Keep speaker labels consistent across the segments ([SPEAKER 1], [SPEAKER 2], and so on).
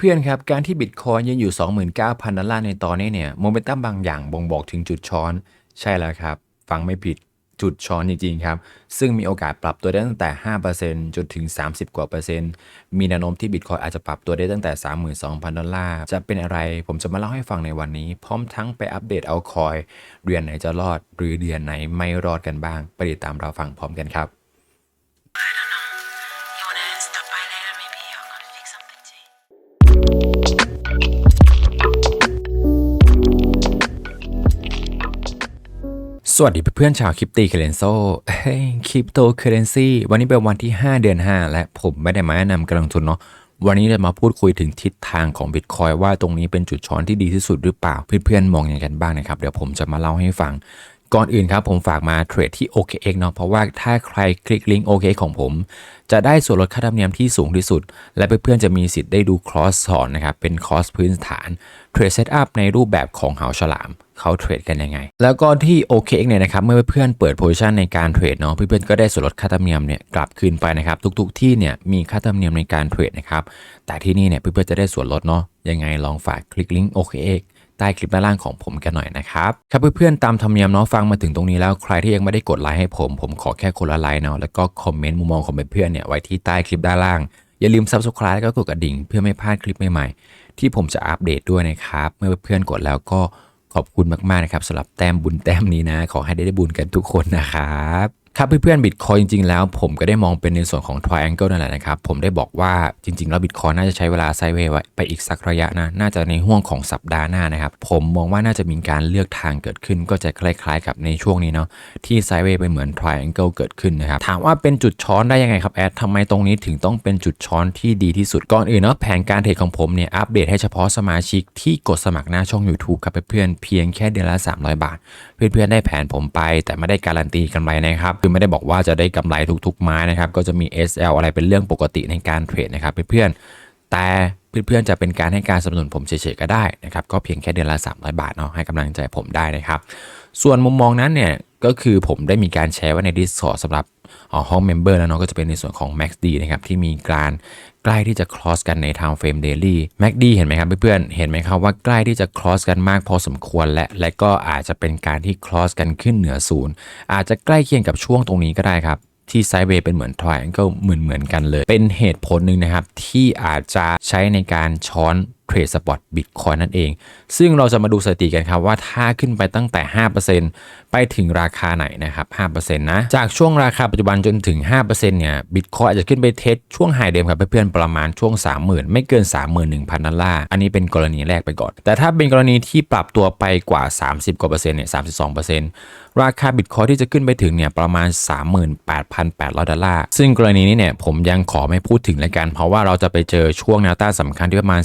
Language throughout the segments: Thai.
[SPEAKER 1] เพื่อนๆครับ การที่บิตคอยยืนอยู่ 29,000 ดอลลาร์ในตอนนี้เนี่ยโมเมนตัมบางอย่างบ่งบอกถึงจุดช้อน ใช่แล้วครับ ฟังไม่ผิดจุดช้อนจริงๆครับ ซึ่งมีโอกาสปรับตัวได้ตั้งแต่ 5%จนถึง 30 กว่าเปอร์เซ็นต์ มีแนวโน้มที่บิตคอยอาจจะปรับตัวได้ตั้งแต่ 32,000 ดอลลาร์ จะเป็นอะไรผมจะมาเล่าให้ฟังในวันนี้ พร้อมทั้งไปอัปเดตเอาคอย เดือนไหนจะรอด หรือเดือนไหนไม่รอดกันบ้าง ไปติดตามเราฟังพร้อมกันครับ สวัสดีเพื่อนๆชาวคริปตีเคเรนโซเฮ้ยคริปโตเคเรนซีวันนี้เป็นวันที่ 5 เดือน 5 และผมไม่ได้มาแนะนำการลงทุนเนาะวันนี้จะมาพูดคุยถึงทิศทางของบิตคอยว่าตรงนี้เป็นจุดช้อนที่ดีที่สุดหรือเปล่า เพื่อนๆมองอย่างไรกันบ้างนะครับ เดี๋ยวผมจะมาเล่าให้ฟัง ก่อนอื่นครับผมฝากมาเทรดที่ OKX เนาะเพราะว่าถ้าใครคลิกลิงก์ OK ของผม จะได้ส่วนลดค่าธรรมเนียมที่สูงที่สุด และเพื่อนๆจะมีสิทธิ์ได้ดูคอร์สสอนนะครับเป็นคอร์สพื้นฐานเทรดเซตอัพในรูปแบบของเหาฉลาม เขาเทรดกันยังไง แล้วก็ที่ OKX เนี่ยนะครับเมื่อเพื่อนเปิดโพซิชันในการเทรดเนาะเพื่อนๆก็ได้ส่วนลดค่าธรรมเนียมเนี่ยกลับคืนไปนะครับทุกๆที่เนี่ยมีค่าธรรมเนียมในการเทรดนะครับแต่ที่นี่เนี่ยเพื่อนๆจะได้ส่วนลดเนาะยังไงลองฝากคลิกลิงก์ OKX ใต้คลิปด้านล่างของผมกันหน่อยนะครับครับเพื่อนๆตามธรรมเนียมเนาะฟังมาถึงตรงนี้แล้วใครที่ยังไม่ได้กดไลค์ให้ผม ผมขอแค่คนละไลค์เนาะแล้วก็คอมเมนต์มุมมองของเพื่อนๆเนี่ยไว้ที่ใต้คลิปด้านล่างอย่าลืม subscribe แล้วก็กดกระดิ่ง เพื่อไม่พลาดคลิปใหม่ๆ ที่ผมจะอัปเดตด้วยนะครับ เมื่อเพื่อนๆกดแล้วก็ ขอบคุณมากๆนะครับสำหรับแต้มบุญแต้มนี้นะ ขอให้ได้ได้บุญกันทุกคนนะครับ ครับเพื่อนๆบิตคอยจริงๆแล้วผมก็ได้มองเป็นในส่วนของ triangle นั่นแหละนะครับ ผมได้บอกว่าจริงๆ แล้วบิตคอยน่าจะใช้เวลาไซด์เวย์ไปอีกสักระยะนะ น่าจะในห่วงของสัปดาห์หน้านะครับ ผมมองว่าน่าจะมีการเลือกทางเกิดขึ้น ก็จะคล้ายๆ กับในช่วงนี้เนาะที่ไซด์เวย์ไปเหมือน triangle เกิดขึ้นนะครับถามว่าเป็นจุดช้อนได้ยังไงครับแอดทำไมตรงนี้ถึงต้องเป็นจุดช้อนที่ดีที่สุดก่อนอื่นเนาะแผนการเทรดของผมเนี่ยอัปเดตให้เฉพาะสมาชิกที่กดสมัครหน้าช่อง YouTube ครับเพื่อนๆเพียงแค่เดือนละ300 บาท เพื่อนๆได้แผนผมไป แต่ไม่ได้การันตีกำไรนะครับคือไม่ได้บอกว่าจะได้กำไรทุกๆไม้นะครับ ก็จะมี SL อะไรเป็นเรื่องปกติในการเทรดนะครับเพื่อนๆ แต่เพื่อนๆ จะเป็นการให้การสนับสนุนผมเฉยๆก็ได้นะครับ ก็เพียงแค่เดือนละ 300 บาทเนาะให้กำลังใจผมได้นะครับ ส่วนมุมมองนั้นเนี่ยก็คือผมได้มีการแชร์ไว้ใน Discord สำหรับ ห้องเมมเบอร์แล้วเนาะก็จะเป็นในส่วนของ MaxD นะครับที่มีการใกล้ที่จะ cross กันใน time frame daily MaxD เห็นไหมครับเพื่อนๆเห็นไหมครับว่าใกล้ที่จะ cross กันมากพอสมควรและและก็อาจจะเป็นการที่ cross กันขึ้นเหนือศูนย์อาจจะใกล้เคียงกับช่วงตรงนี้ก็ได้ครับที่ไซด์เวย์เป็นเหมือน triangle เหมือนเหมือนกันเลย เป็นเหตุผลหนึ่งนะครับ ที่อาจจะใช้ในการช้อน เทรดสปอตบิตคอยนั่นเอง ซึ่งเราจะมาดูสถิติกันครับว่าถ้าขึ้นไปตั้งแต่ 5%ไปถึงราคาไหนนะครับ 5%นะ จากช่วงราคาปัจจุบันจนถึง 5%เนี่ยบิตคอยอาจจะขึ้นไปเทสช่วงไฮเดิมครับเพื่อนๆประมาณช่วง 30,000 ไม่เกิน 31,000ดอลลาร์อันนี้เป็นกรณีแรกไปก่อน แต่ถ้าเป็นกรณีที่ปรับตัวไปกว่า 30กว่าเปอร์เซ็นต์เนี่ย32%ราคาบิตคอยที่จะขึ้นไปถึงเนี่ยประมาณ 38,800ดอลลาร์ซึ่งกรณีนี้เนี่ยผมยังขอไม่พูดถึงเลยกัน เพราะว่าเราจะไปเจอช่วงแนวต้านสำคัญที่ประมาณ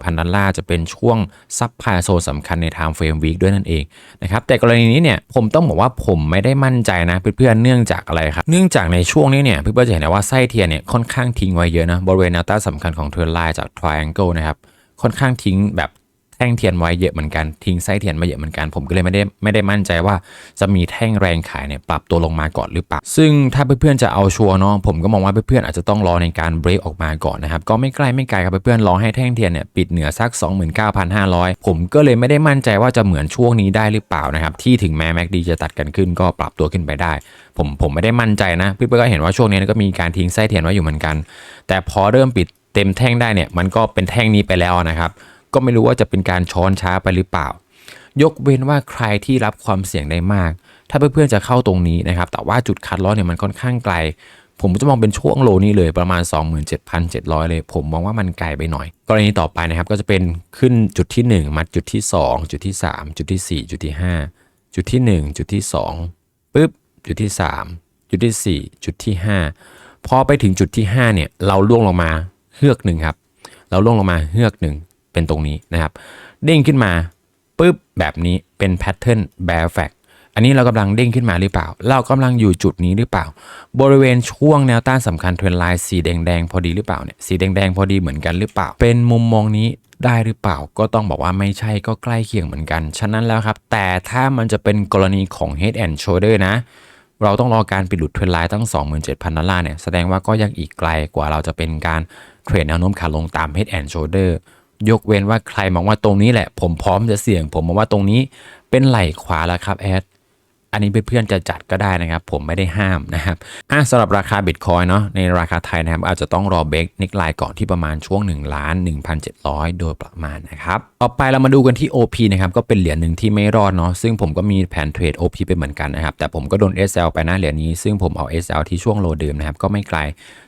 [SPEAKER 1] 2,000 ดอลลาร์จะเป็นช่วงซับพายโซนสำคัญในไทม์เฟรมวีคด้วยนั่นเองนะครับแต่กรณีนี้เนี่ยผมต้องบอกว่าผมไม่ได้มั่นใจนะเพื่อนๆเนื่องจากอะไรครับ เนื่องจากในช่วงนี้เนี่ยเพื่อนๆจะเห็นได้ว่าไส้เทียนเนี่ยค่อนข้างทิ้งไว้เยอะนะบริเวณแนวต้านสำคัญของเทอร์ไลน์จากทริแองเกิลนะครับค่อนข้างทิ้งแบบ ท่งเทียนไว้เยอะเหมือนกันทิ้งไส้เทียนมาเยอะเหมือนกันผมก็เลยไม่ได้ไม่ได้มั่นใจว่าจะมีแท่งแรงขายเนี่ยปรับตัวลงมาก่อนหรือเปล่าซึ่งถ้าเพื่อนๆจะเอาชัวร์เนาะผมก็มองว่าเพื่อนๆอาจจะต้องรอในการเบรกออกมาก่อนนะครับก็ไม่ใกล้ไม่ไกลครับเพื่อนๆรอให้แท่งเทียนเนี่ยปิดเหนือสัก 29,500 ผมก็เลยไม่ได้มั่นใจว่าจะเหมือนช่วงนี้ได้หรือเปล่านะครับที่ถึงแม้แม็กดีจะตัดกันขึ้นก็ปรับตัวขึ้นไปได้ ผมผมไม่ได้มั่นใจนะเพื่อนๆก็เห็นว่าช่วงนี้ก็มีการทิ้งไส้เทียนไว้อยู่เหมือนกัน แต่พอเริ่มปิดเต็มแท่งได้เนี่ยมันก็เป็นแท่งนี้ไปแล้วนะครับ ก็ไม่รู้ว่าจะเป็นการช้อนช้าไปหรือเปล่า ยกเว้นว่าใครที่รับความเสี่ยงได้มาก ถ้าเพื่อนๆจะเข้าตรงนี้นะครับ แต่ว่าจุดคัดลอสเนี่ยมันค่อนข้างไกล ผมจะมองเป็นช่วงโลนี้เลยประมาณ 27,700 เลย ผมมองว่ามันไกลไปหน่อย กรณีต่อไปนะครับก็จะเป็นขึ้นจุดที่ 1มาจุดที่ 2 จุดที่ 3 จุดที่ 4 จุดที่ 5 จุดที่ 1 จุดที่2ปึ๊บจุดที่ 3 จุดที่ 4 จุดที่ 5 พอไปถึงจุดที่ 5 เนี่ย เราล่วงลงมาเฮือกหนึ่งครับ เราล่วงลงมาเฮือกหนึ่ง เป็นตรงนี้นะครับเด้งขึ้นมาปุ๊บแบบนี้เป็นแพทเทิร์นแบร์แฟกอันนี้เรากำลังเด้งขึ้นมาหรือเปล่า เรากำลังอยู่จุดนี้หรือเปล่า บริเวณช่วงแนวต้านสำคัญเทรนไลน์สีแดงๆพอดีหรือเปล่าเนี่ยสีแดงๆพอดีเหมือนกันหรือเปล่า เป็นมุมมองนี้ได้หรือเปล่าก็ต้องบอกว่าไม่ใช่ก็ใกล้เคียงเหมือนกัน ฉะนั้นแล้วครับ แต่ถ้ามันจะเป็นกรณีของ Head and Shoulder นะ เราต้องรอการปิดหลุดเทรนไลน์ตั้ง 27,000ดอลลาร์เนี่ยแสดงว่าก็ยังอีกไกลกว่าเราจะเป็นการเทรดแนวโน้มขาลงตาม Head and Shoulder ยกเว้นว่าใครมองว่าตรงนี้แหละ ผมพร้อมจะเสี่ยง ผมมองว่าตรงนี้เป็นไหล่ขวาแล้วครับแอด อันนี้เพื่อนๆจะจัดก็ได้นะครับ ผมไม่ได้ห้ามนะครับอะสำหรับราคาบิตคอยเนาะในราคาไทยนะครับ อาจจะต้องรอเบรกนิกไลน์ก่อนที่ประมาณช่วง1ล้าน1,700 โดยประมาณนะครับต่อไปเรามาดูกันที่ OP นะครับก็เป็นเหรียญหนึ่งที่ไม่รอดเนาะซึ่งผมก็มีแผนเทรด OP ไปเหมือนกันนะครับแต่ผมก็โดน SL ไปนะเหรียญนี้ซึ่งผมเอา SL ที่ช่วงโลเดิมนะครับก็ไม่ไกล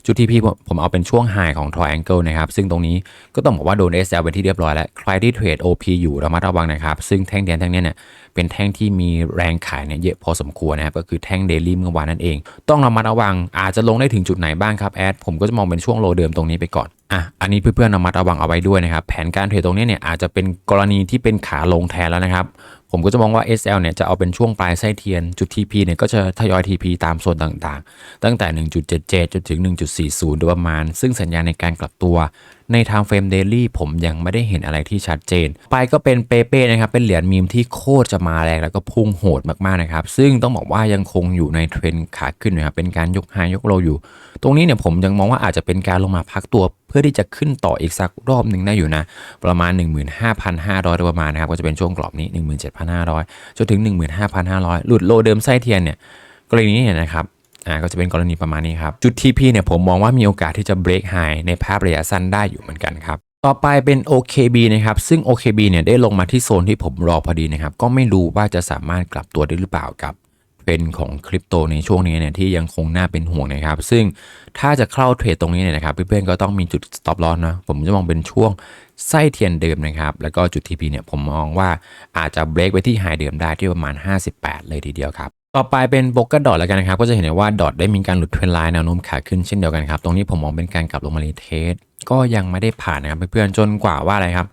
[SPEAKER 1] จุดที่พี่ผมเอาเป็นช่วงไฮของ Triangle นะครับซึ่งตรงนี้ก็ต้องบอกว่าโดน SL เป็นที่เรียบร้อยแล้วใครที่เทรด OP อยู่ระมัดระวังนะครับซึ่งแท่งเดียนแท่งนี้เนี่ยเป็นแท่งที่มีแรงขายเนี่ยเยอะพอสมควรนะครับก็คือแท่งเดลี่เมื่อวานนั่นเอง ต้องระมัดระวังอาจจะลงได้ถึงจุดไหนบ้างครับแอดผมก็จะมองเป็นช่วงโลเดิมตรงนี้ไปก่อนอะอันนี้เพื่อนๆระมัดระวังเอาไว้ด้วยนะครับแผนการเทรดตรงนี้เนี่ยอาจจะเป็นกรณีที่เป็นขาลงแทนแล้วนะครับ ผมก็จะมองว่า SL เนี่ยจะเอาเป็นช่วงปลายไส้เทียน จุด TP เนี่ยก็จะทยอย TP ตามโซนต่างๆ ตั้งแต่ 1.77 จนถึง 1.40 โดยประมาณ ซึ่งสัญญาณในการกลับตัวในทางเฟรมเดลี่ผมยังไม่ได้เห็นอะไรที่ชัดเจน ไปก็เป็นเปเป้นะครับ เป็นเหรียญมีมที่โคตรจะมาแรงแล้วก็พุ่งโหดมากๆนะครับ ซึ่งต้องบอกว่ายังคงอยู่ในเทรนขาขึ้นนะครับ เป็นการยกไฮยกโลอยู่ ตรงนี้เนี่ยผมยังมองว่าอาจจะเป็นการลงมาพักตัว พื่อที่จะขึ้นต่ออีกสักรอบหนึ่งได้อยู่นะ ประมาณ 15,500โดยประมาณนะครับก็จะเป็นช่วงกรอบนี้ 17,500จนถึง 15,500 หลุดโลเดิมไส้เทียนเนี่ยกรณีนี้เนี่ยนะครับอ่าก็จะเป็นกรณีประมาณนี้ครับ จุด TP เนี่ยผมมองว่ามีโอกาสที่จะ break high ในภาพระยะสั้นได้อยู่เหมือนกันครับต่อไปเป็น OKB นะครับ ซึ่ง OKB เนี่ยได้ลงมาที่โซนที่ผมรอพอดีนะครับ ก็ไม่รู้ว่าจะสามารถกลับตัวได้หรือเปล่ากับ เทรนของคริปโตในช่วงนี้เนี่ยที่ยังคงน่าเป็นห่วงนะครับ ซึ่งถ้าจะเข้าเทรดตรงนี้เนี่ยนะครับเพื่อนๆก็ต้องมีจุด stop loss นะผมจะมองเป็นช่วงไส้เทียนเดิมนะครับ แล้วก็จุด TP เนี่ยผมมองว่าอาจจะ break ไว้ที่ไฮเดิมได้ที่ประมาณ 58 เลยทีเดียวครับต่อไปเป็นโบกกอร์ดอทแล้วกันนะครับ ก็จะเห็นได้ว่าดอทได้มีการหลุดเทรนไลน์แนวโน้มขาขึ้นเช่นเดียวกันครับ ตรงนี้ผมมองเป็นการกลับลงมารีเทส ก็ยังไม่ได้ผ่านนะครับเพื่อนๆจนกว่าว่าอะไรครับ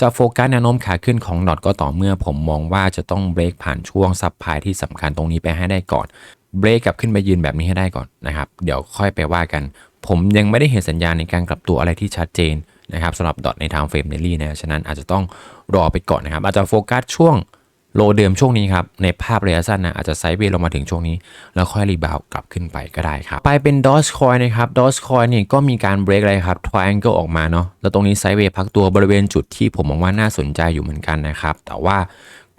[SPEAKER 1] จะโฟกัสแนวโน้มขาขึ้นของดอทก็ต่อเมื่อผมมองว่าจะต้องเบรกผ่านช่วงซับไพที่สำคัญตรงนี้ไปให้ได้ก่อนเบรกกลับขึ้นไปยืนแบบนี้ให้ได้ก่อนนะครับ เดี๋ยวค่อยไปว่ากัน ผมยังไม่ได้เห็นสัญญาณในการกลับตัวอะไรที่ชัดเจนนะครับสำหรับดอทในทางเฟรมเดลี่นะฉะนั้นอาจจะต้องรอไปก่อนนะครับ อาจจะโฟกัสช่วง โลเดิมช่วงนี้ครับ ในภาพระยะสั้นนะอาจจะไซด์เวย์ลงมาถึงช่วงนี้ แล้วค่อยรีบาวกลับขึ้นไปก็ได้ครับ ไปเป็นดอชคอยนะครับดอชคอยนี่ก็มีการเบรกอะไรครับทริแองเกิลออกมาเนาะแล้วตรงนี้ไซด์เวย์พักตัวบริเวณจุดที่ผมมองว่าน่าสนใจอยู่เหมือนกันนะครับ แต่ว่า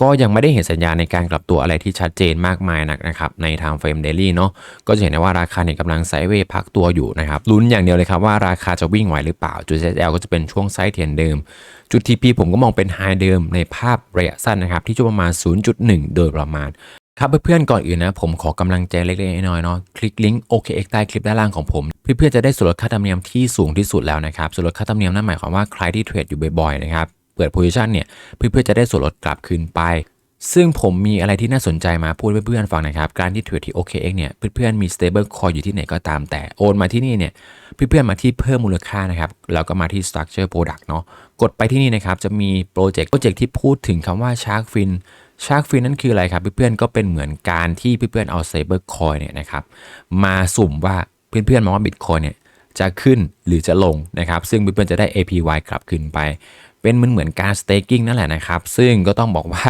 [SPEAKER 1] ก็ยังไม่ได้เห็นสัญญาณในการกลับตัวอะไรที่ชัดเจนมากมายนักนะครับในทางเฟรมเดลี่เนาะก็จะเห็นได้ว่าราคาเนี่ยกำลังไซด์เวย์พักตัวอยู่นะครับลุ้นอย่างเดียวเลยครับว่าราคาจะวิ่งไหวหรือเปล่าจุด SL ก็จะเป็นช่วงไซด์เทียนเดิม จุด TP ผมก็มองเป็นไฮเดิมในภาพระยะสั้นนะครับที่จะประมาณ 0.1 โดยประมาณครับเพื่อนๆก่อนอื่นนะผมขอกำลังใจเล็กๆน้อยๆเนาะคลิกลิงก์ OKX ใต้คลิปด้านล่างของผม เพื่อนๆจะได้ส่วนลดค่าธรรมเนียมที่สูงที่สุดแล้วนะครับส่วนลดค่าธรรมเนียมนั่นหมายความว่าใครที่เทรดอยู่บ่อยๆนะครับ เปิดโพซิชันเนี่ยเพื่อจะได้ส่วนลดกลับคืนไป ซึ่งผมมีอะไรที่น่าสนใจมาพูดเพื่อนๆฟังนะครับ การที่เทรดที่ OKX เนี่ยเพื่อนๆมี stable coin อยู่ที่ไหนก็ตามแต่โอนมาที่นี่เนี่ยเพื่อนๆมาที่เพิ่มมูลค่านะครับแล้วก็มาที่ structure product เนาะกดไปที่นี่นะครับจะมีโปรเจกต์โปรเจกต์ที่พูดถึงคำว่า shark fin shark fin นั่นคืออะไรครับเพื่อนๆก็เป็นเหมือนการที่เพื่อนๆเอา stable coin เนี่ยนะครับมาสุ่มว่าเพื่อนๆมองว่า bitcoin เนี่ยจะขึ้นหรือจะลงนะครับซึ่งเพื่อนๆจะได้ APY กลับคืนไป เป็นเหมือนเหมือนการ staking นั่นแหละนะครับ ซึ่งก็ต้องบอกว่า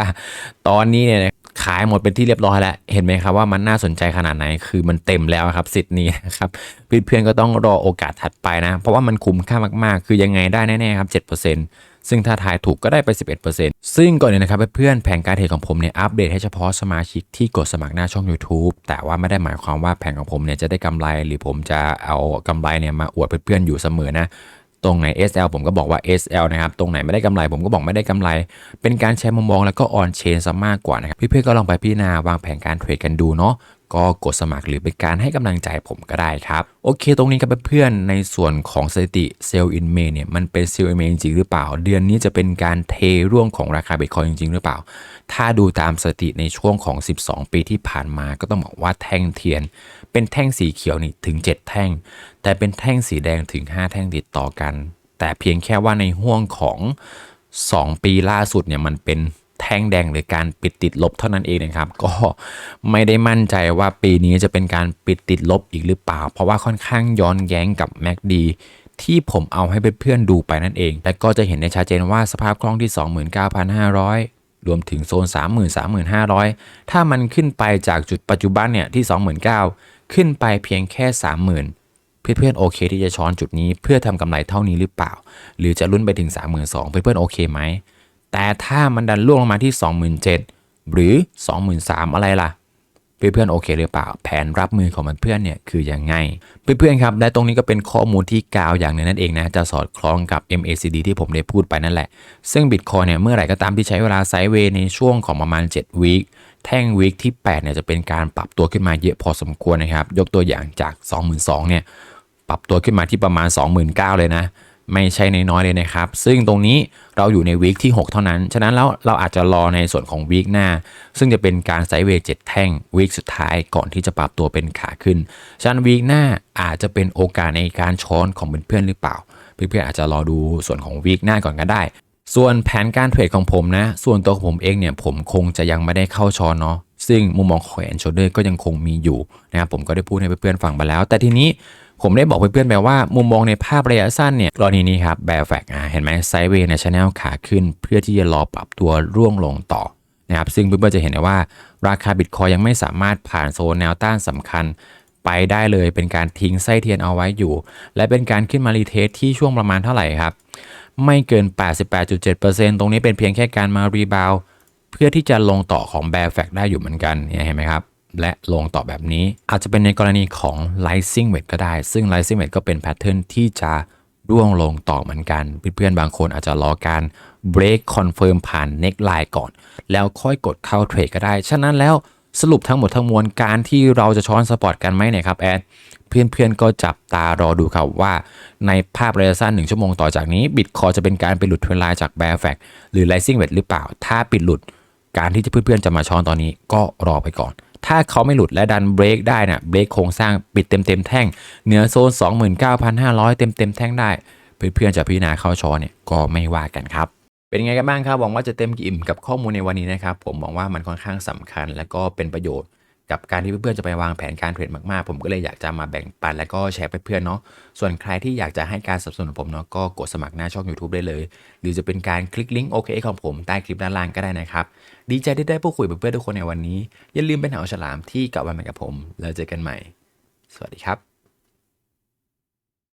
[SPEAKER 1] ตอนนี้เนี่ยขายหมดเป็นที่เรียบร้อยแล้ว เห็นไหมครับว่ามันน่าสนใจขนาดไหน คือมันเต็มแล้วครับสิทธิ์นี้นะครับเพื่อนๆก็ต้องรอโอกาสถัดไปนะ เพราะว่ามันคุ้มค่ามากๆ คือยังไงได้แน่ๆครับ 7%ซึ่งถ้าทายถูกก็ได้ไป 11%ซึ่งก่อนเนี่ยนะครับเพื่อนๆแผนการเทรดของผมเนี่ยอัปเดตให้เฉพาะสมาชิกที่กดสมัครหน้าช่อง YouTube แต่ว่าไม่ได้หมายความว่าแผนของผมเนี่ยจะได้กำไร หรือผมจะเอากำไรเนี่ยมาอวดเพื่อนๆอยู่เสมอนะ ตรงไหน SL ผมก็บอกว่า SL นะครับ ตรงไหนไม่ได้กำไร ผมก็บอกไม่ได้กำไร เป็นการแชร์มุมมองแล้วก็ออนเชนซะมากกว่านะครับ เพื่อนๆก็ลองไปพิจารณาวางแผนการเทรดกันดูเนาะก็กดสมัครหรือเป็นการให้กำลังใจผมก็ได้ครับ โอเค ตรงนี้ครับเพื่อนๆในส่วนของสถิติเซลล์อินเมเนี่ยมันเป็นเซลล์อินเมจริงหรือเปล่า เดือนนี้จะเป็นการเทร่วงของราคาบิตคอยจริง ๆ หรือเปล่า ถ้าดูตามสถิติในช่วงของ 12 ปีที่ผ่านมาก็ต้องบอกว่าแท่งเทียน เป็นแท่งสีเขียวนี่ถึง 7 แท่ง แต่เป็นแท่งสีแดงถึง 5 แท่งติดต่อกัน แต่เพียงแค่ว่าในห่วงของ 2 ปีล่าสุดเนี่ยมันเป็นแท่งแดงหรือการปิดติดลบเท่านั้นเองนะครับ ก็ไม่ได้มั่นใจว่าปีนี้จะเป็นการปิดติดลบอีกหรือเปล่า เพราะว่าค่อนข้างย้อนแย้งกับ MACD ที่ผมเอาให้เพื่อนๆดูไปนั่นเอง แต่ก็จะเห็นได้ชัดเจนว่าสภาพคล่องที่ 29,500รวมถึงโซน 30,000 35,500 ถ้ามันขึ้นไปจากจุดปัจจุบันเนี่ยที่ 29,000 ขึ้นไปเพียงแค่ 30,000เเพื่อนๆโอเคที่จะช้อนจุดนี้เพื่อทำกำไรเท่านี้หรือเปล่า หรือจะลุ้นไปถึง 32,000เพื่อนๆโอเคไหม แต่ถ้ามันดันล่วงลงมาที่ 27,000 หรือ 23,000 อะไรล่ะ เพื่อนๆโอเคหรือเปล่า แผนรับมือของเพื่อนเนี่ยคือยังไง เพื่อนๆครับ และตรงนี้ก็เป็นข้อมูลที่กาวอย่างหนึ่งนั่นเองนะ จะสอดคล้องกับ MACD ที่ผมได้พูดไปนั่นแหละ ซึ่ง Bitcoin เนี่ยเมื่อไหร่ก็ตามที่ใช้เวลาไซด์เวย์ในช่วงของประมาณ7วีค แท่งวีคที่8เนี่ยจะเป็นการปรับตัวขึ้นมาเยอะพอสมควรนะครับ ยกตัวอย่างจาก 22,000เนี่ยปรับตัวขึ้นมาที่ประมาณ 29,000เลยนะ ไม่ใช่น้อยๆเลยนะครับ ซึ่งตรงนี้เราอยู่ในวีคที่ 6 เท่านั้น ฉะนั้นแล้วเราอาจจะรอในส่วนของวีคหน้า ซึ่งจะเป็นการไซด์เวย์7แท่งวีคสุดท้ายก่อนที่จะปรับตัวเป็นขาขึ้น ฉะนั้นวีคหน้าอาจจะเป็นโอกาสในการช้อนของเพื่อนๆหรือเปล่า เพื่อนๆอาจจะรอดูส่วนของวีคหน้าก่อนก็ได้ ส่วนแผนการเทรดของผมนะ ส่วนตัวผมเองเนี่ยผมคงจะยังไม่ได้เข้าช้อนเนาะซึ่งมุมมองของแอนโชเดอร์ก็ยังคงมีอยู่นะครับผมก็ได้พูดให้เพื่อนๆฟังไปแล้ว แต่ทีนี้ผมได้บอกเพื่อนๆไปว่ามุมมองในภาพระยะสั้นเนี่ยกรณีนี้ครับแบร์แฟกอะเห็นไหมไซด์เวย์ในชแนลขาขึ้น เพื่อที่จะรอปรับตัวร่วงลงต่อนะครับซึ่งเพื่อนๆจะเห็นได้ว่า ราคาบิตคอยยังไม่สามารถผ่านโซนแนวต้านสำคัญไปได้เลยเป็นการทิ้งไส้เทียนเอาไว้อยู่ และเป็นการขึ้นมารีเทสที่ช่วงประมาณเท่าไหร่ครับ ไม่เกิน 88.7%ตรงนี้เป็นเพียงแค่การมารีบาวเพื่อที่จะลงต่อของ Bear Fact ได้อยู่เหมือนกันเห็นไหมครับ และลงต่อแบบนี้อาจจะเป็นในกรณีของ Rising Wedge ก็ได้ ซึ่ง Rising Wedge ก็เป็นแพทเทิร์นที่จะร่วงลงต่อเหมือนกัน เพื่อนๆ บางคนอาจจะรอการ break confirm ผ่าน next line ก่อน แล้วค่อยกดเข้าเทรดก็ได้ ฉะนั้นแล้ว สรุปทั้งหมดทั้งมวลการที่เราจะช้อนสปอร์ตกันไหมเนี่ยครับแอดเพื่อนๆก็จับตารอดูครับว่าในภาพระยะสั้น 1 ชั่วโมงต่อจากนี้บิตคอยจะเป็นการไปหลุดเทรนไลน์จาก Bear Fact หรือ Rising Wedge หรือเปล่า ถ้าปิดหลุดการที่จะเพื่อนๆจะมาช้อนตอนนี้ก็รอไปก่อน ถ้าเขาไม่หลุดและดันเบรกได้นะเบรกโครงสร้างปิดเต็มๆแท่งเหนือโซน 29,500 เต็มๆแท่งได้ เพื่อนๆจะพิจารณาเข้าช้อนเนี่ยก็ไม่ว่ากันครับ เป็นไงกันบ้างครับหวังว่าจะเต็มอิ่มกับข้อมูลในวันนี้นะครับ ผมมองว่ามันค่อนข้างสำคัญ และก็เป็นประโยชน์กับการที่เพื่อนๆจะไปวางแผนการเทรดมากๆ ผมก็เลยอยากจะมาแบ่งปัน และก็แชร์ไปเพื่อนเนาะส่วนใครที่อยากจะให้การสนับสนุนผมเนาะก็กดสมัครหน้าช่อง YouTube ได้เลย หรือจะเป็นการคลิกลิงก์ OKX ของผมใต้คลิปด้านล่างก็ได้นะครับ ดีใจที่ได้พูดคุยกับเพื่อนๆทุกคนในวันนี้ อย่าลืมเป็นหาวฉลามที่กลับมาใหม่กับผม แล้วเจอกันใหม่ สวัสดีครับ